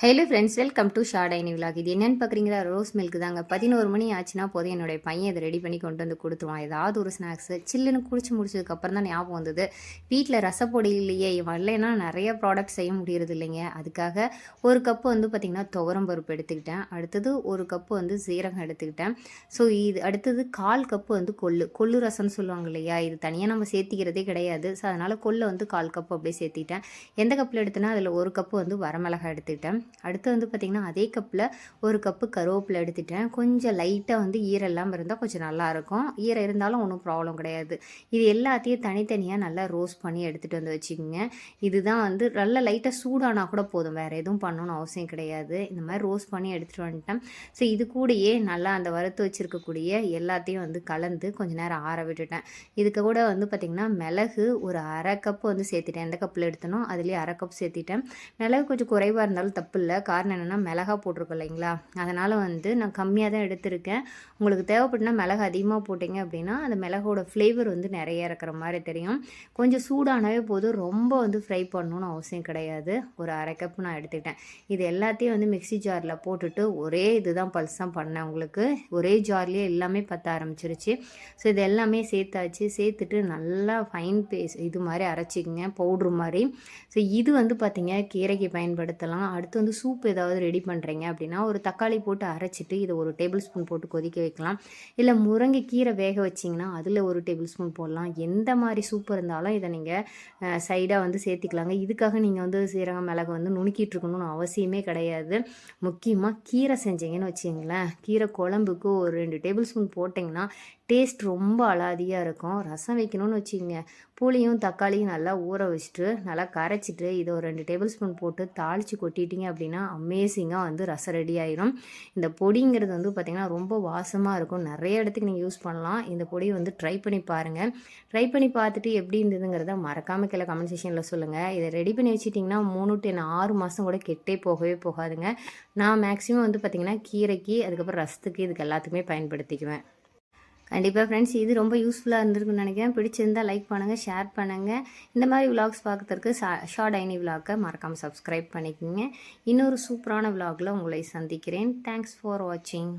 Hello friends welcome to ஷார்டைனி vlog இது என்னென்னு பார்க்குறீங்களா ரோஸ் மில்க் தாங்க. பதினோரு மணி ஆச்சுன்னா போதும். என்னுடைய பையன் இதை ரெடி பண்ணி கொண்டு வந்து கொடுத்துருவான். ஏதாவது ஒரு ஸ்நாக்ஸு சில்லுன்னு குடிச்சு முடிச்சதுக்கப்புறம் தான் ஞாபகம் வந்தது. வீட்டில் ரசப்பொடி இல்லையே வரலைன்னா நிறைய ப்ராடக்ட் செய்ய முடியறது இல்லைங்க. அதுக்காக ஒரு கப்பு வந்து பார்த்திங்கன்னா துவரம் பருப்பு எடுத்துக்கிட்டேன். அடுத்தது ஒரு கப்பு வந்து சீரகம் எடுத்துக்கிட்டேன். ஸோ இது அடுத்தது கால் கப்பு வந்து கொள்ளு. கொள்ளு ரசம்னு சொல்லுவாங்க இல்லையா? இது தனியாக நம்ம சேர்த்திக்கிறதே கிடையாது. ஸோ அதனால் கொள்ளை வந்து கால் கப்பு அப்படியே சேர்த்திட்டேன். எந்த கப்பில் எடுத்தேன்னா அதில் ஒரு கப்பு வந்து வரமிளகாய் எடுத்துக்கிட்டேன். அடுத்து வந்து பார்த்திங்கன்னா அதே கப்பில் ஒரு கப்பு கருவேப்பிலை எடுத்துட்டேன். கொஞ்சம் லைட்டாக வந்து ஈரெல்லாம் இல்லாமல் இருந்தால் கொஞ்சம் நல்லாயிருக்கும் ஈரம் இருந்தாலும் ஒன்றும் ப்ராப்ளம் கிடையாது. இது எல்லாத்தையும் தனித்தனியாக நல்லா ரோஸ்ட் பண்ணி எடுத்துகிட்டு வந்து வச்சுக்கோங்க. இதுதான் வந்து நல்லா லைட்டாக சூடானா கூட போதும். வேறு எதுவும் பண்ணணும்னு அவசியம் கிடையாது. இந்த மாதிரி ரோஸ்ட் பண்ணி எடுத்துகிட்டு வந்துட்டேன். ஸோ இது கூடயே நல்லா அந்த வறுத்து வச்சுருக்கக்கூடிய எல்லாத்தையும் வந்து கலந்து கொஞ்சம் நேரம் ஆற விட்டுட்டேன். இதுக்கு கூட வந்து பார்த்திங்கன்னா மிளகு ஒரு அரை கப்பு வந்து சேர்த்துட்டேன். எந்த கப்பில் எடுத்தனோ அதுலேயே அரை கப் சேர்த்திட்டேன். மிளகு கொஞ்சம் குறைவாக இருந்தாலும் தப்பு இல்லை காரணம் என்னென்னா மிளகா போட்டிருக்கோம் இல்லைங்களா? அதனால் வந்து நான் கம்மியாக தான் எடுத்திருக்கேன். உங்களுக்கு தேவைப்பட்டுனா மிளகு அதிகமாக போட்டிங்க அப்படின்னா அந்த மிளகோட ஃப்ளேவர் வந்து நிறைய இருக்கிற மாதிரி தெரியும். கொஞ்சம் சூடானவே போதும். ரொம்ப வந்து ஃப்ரை பண்ணணும்னு அவசியம் கிடையாது. ஒரு அரை கப் நான் எடுத்துக்கிட்டேன். இது எல்லாத்தையும் வந்து மிக்சி ஜாரில் போட்டுட்டு ஒரே இதுதான் பல்ஸ் தான் பண்ணேன் உங்களுக்கு. ஒரே ஜார்லேயே எல்லாமே பற்ற ஆரம்பிச்சிருச்சு. ஸோ இது எல்லாமே சேர்த்தாச்சு. சேர்த்துட்டு நல்லா ஃபைன் பேஸ் இது மாதிரி அரைச்சிக்கங்க. பவுட்ரு மாதிரி. ஸோ இது வந்து பார்த்திங்க கீரைக்கு பயன்படுத்தலாம். அடுத்து வந்து சூப் ஏதாவது ரெடி பண்ணுறீங்க அப்படின்னா ஒரு தக்காளி போட்டு அரைச்சிட்டு இதை ஒரு டேபிள் ஸ்பூன் போட்டு கொதிக்க வைக்கலாம். இல்லை முருங்கை கீரை வேக வச்சிங்கன்னா அதில் ஒரு டேபிள் ஸ்பூன் போடலாம். எந்த மாதிரி சூப் இருந்தாலும் இதை நீங்கள் சைடாக வந்து சேர்த்திக்கலாங்க. இதுக்காக நீங்கள் வந்து சீரக மிளகு வந்து நுணுக்கிட்டு இருக்கணும்னு அவசியமே கிடையாது. முக்கியமாக கீரை செஞ்சீங்கன்னு வச்சிங்களேன் கீரை குழம்புக்கு ஒரு ரெண்டு டேபிள் ஸ்பூன் போட்டிங்கன்னா டேஸ்ட் ரொம்ப அலாதியாக இருக்கும். ரசம் வைக்கணும்னு வச்சுக்கோங்க. புளியும் தக்காளியும் நல்லா ஊற வச்சுட்டு நல்லா கரைச்சிட்டு இதை ஒரு ரெண்டு டேபிள் ஸ்பூன் போட்டு தாளித்து கொட்டிட்டீங்க அப்படின்னா அமேசிங்காக வந்து ரசம் ரெடி ஆயிரும். இந்த பொடிங்கிறது வந்து பார்த்திங்கன்னா ரொம்ப வாசமாக இருக்கும். நிறைய இடத்துக்கு நீங்கள் யூஸ் பண்ணலாம். இந்த பொடியை வந்து ட்ரை பண்ணி பாருங்கள் ட்ரை பண்ணி பார்த்துட்டு எப்படி இருந்ததுங்கிறத மறக்காமல் கீழே கமெண்ட் செஷனில் சொல்லுங்கள் இதை ரெடி பண்ணி வச்சிட்டிங்கன்னா மூணு டு ஆறு மாதம் கூட கெட்டே போகவே போகாதுங்க. நான் மேக்ஸிமம் வந்து பார்த்திங்கன்னா கீரைக்கு அதுக்கப்புறம் ரசத்துக்கு இதுக்கு எல்லாத்துக்குமே பயன்படுத்திக்குவேன். கண்டிப்பாக ஃப்ரெண்ட்ஸ் இது ரொம்ப யூஸ்ஃபுல்லாக இருந்திருக்குன்னு நினைக்கிறேன். பிடிச்சிருந்தால் லைக் பண்ணுங்கள் ஷேர் பண்ணுங்கள் இந்த மாதிரி விலாக்ஸ் பார்க்குறதுக்கு ஷார்ட் ஐனி விலாக்கை மறக்காமல் சப்ஸ்கிரைப் பண்ணிக்கோங்க. இன்னொரு சூப்பரான விலாகில் உங்களை சந்திக்கிறேன். தேங்க்ஸ் ஃபார் வாட்சிங்